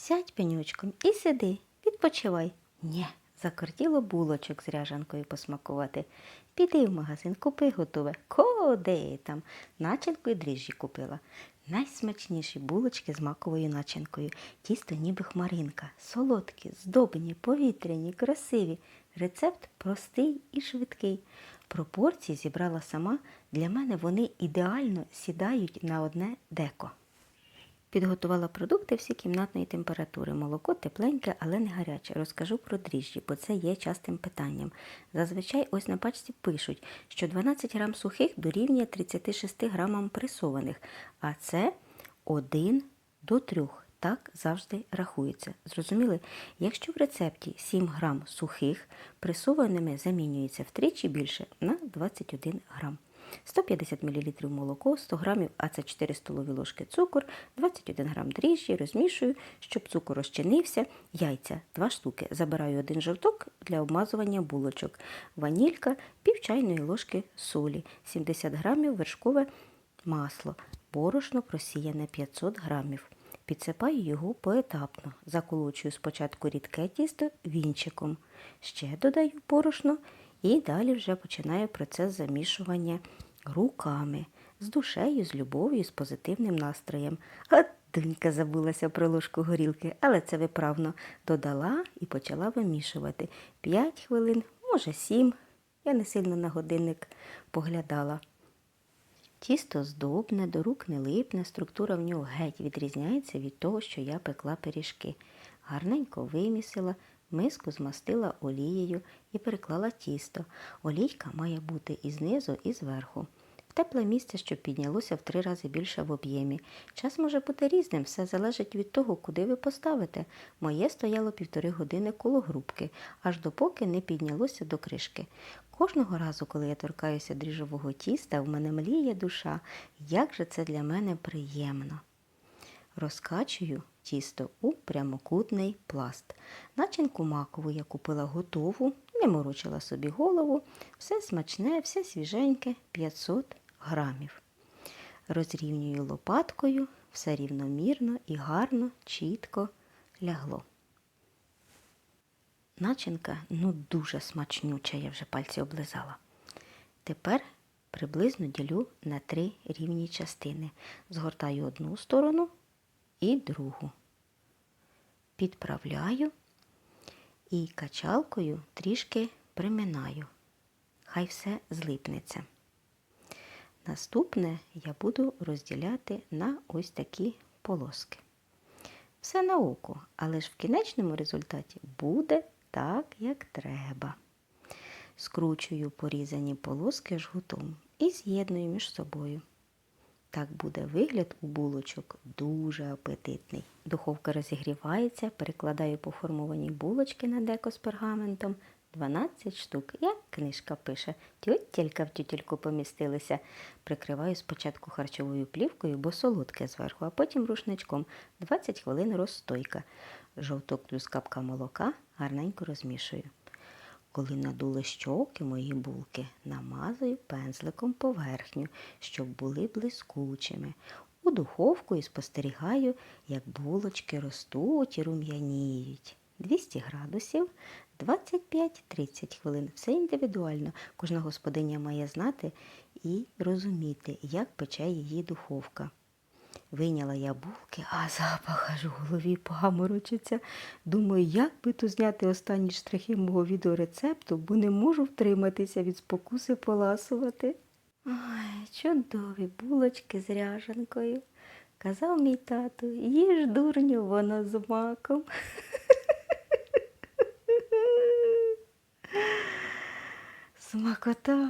Сядь пенючком і сиди, відпочивай. Нє, закортіло булочок з ряжанкою посмакувати. Піди в магазин, купи готове. Коди там. Начинку і дріжджі купила. Найсмачніші булочки з маковою начинкою. Тісто ніби хмаринка. Солодкі, здобні, повітряні, красиві. Рецепт простий і швидкий. Пропорції зібрала сама. Для мене вони ідеально сідають на одне деко. Підготувала продукти всі кімнатної температури. Молоко тепленьке, але не гаряче. Розкажу про дріжджі, бо це є частим питанням. Зазвичай ось на пачці пишуть, що 12 грам сухих дорівнює 36 грамам пресованих, а це 1 до 3. Так завжди рахується. Зрозуміли? Якщо в рецепті 7 грам сухих, пресованими замінюється втричі більше на 21 грам. 150 мл молоко, 100 г АЦ4 столові ложки цукор, 21 грам дріжджі, розмішую, щоб цукор розчинився, яйця 2 штуки. Забираю один жовток для обмазування булочок, ванілька, пів чайної ложки солі, 70 грамів вершкове масло, борошно просіяне 500 грамів. Підсипаю його поетапно. Заколочую спочатку рідке тісто вінчиком. Ще додаю борошно і далі вже починаю процес замішування руками, з душею, з любов'ю, з позитивним настроєм. А донька забулася про ложку горілки, але це виправно додала і почала вимішувати. П'ять хвилин, може сім. Я не сильно на годинник поглядала. Тісто здобне, до рук не липне, структура в нього геть відрізняється від того, що я пекла пиріжки. Гарненько вимісила, миску змастила олією і переклала тісто. Олійка має бути і знизу, і зверху. В тепле місце, щоб піднялося в три рази більше в об'ємі. Час може бути різним, все залежить від того, куди ви поставите. Моє стояло півтори години коло грубки, аж допоки не піднялося до кришки. Кожного разу, коли я торкаюся дріжджового тіста, в мене мліє душа. Як же це для мене приємно. Розкачую тісто у прямокутний пласт. Начинку макову я купила готову, не морочила собі голову. Все смачне, все свіженьке 500 грамів. Розрівнюю лопаткою, все рівномірно і гарно, чітко лягло. Начинка ну дуже смачнюча, я вже пальці облизала. Тепер приблизно ділю на три рівні частини. Згортаю одну сторону і другу. Підправляю і качалкою трішки приминаю. Хай все злипнеться. Наступне я буду розділяти на ось такі полоски. Все на око, але ж в кінечному результаті буде так, як треба. Скручую порізані полоски жгутом і з'єдную між собою. Так буде вигляд у булочок дуже апетитний. Духовка розігрівається, перекладаю поформовані булочки на деко з пергаментом. 12 штук, як книжка пише, тютілька в тютільку помістилися. Прикриваю спочатку харчовою плівкою, бо солодке зверху, а потім рушничком. 20 хвилин розстойка. Жовток плюс капка молока гарненько розмішую. Коли надули щоки мої булки, намазую пензликом поверхню, щоб були блискучими. У духовку і спостерігаю, як булочки ростуть і рум'яніють. 200 градусів, 25-30 хвилин. Все індивідуально. Кожна господиня має знати і розуміти, як пече її духовка. Вийняла я булки, а запах аж у голові паморочиться. Думаю, як би тут зняти останні штрихи мого відеорецепту, бо не можу втриматися від спокуси поласувати. Ой, чудові булочки з ряжанкою. Казав мій тато, їж дурню, воно з маком. Смакота.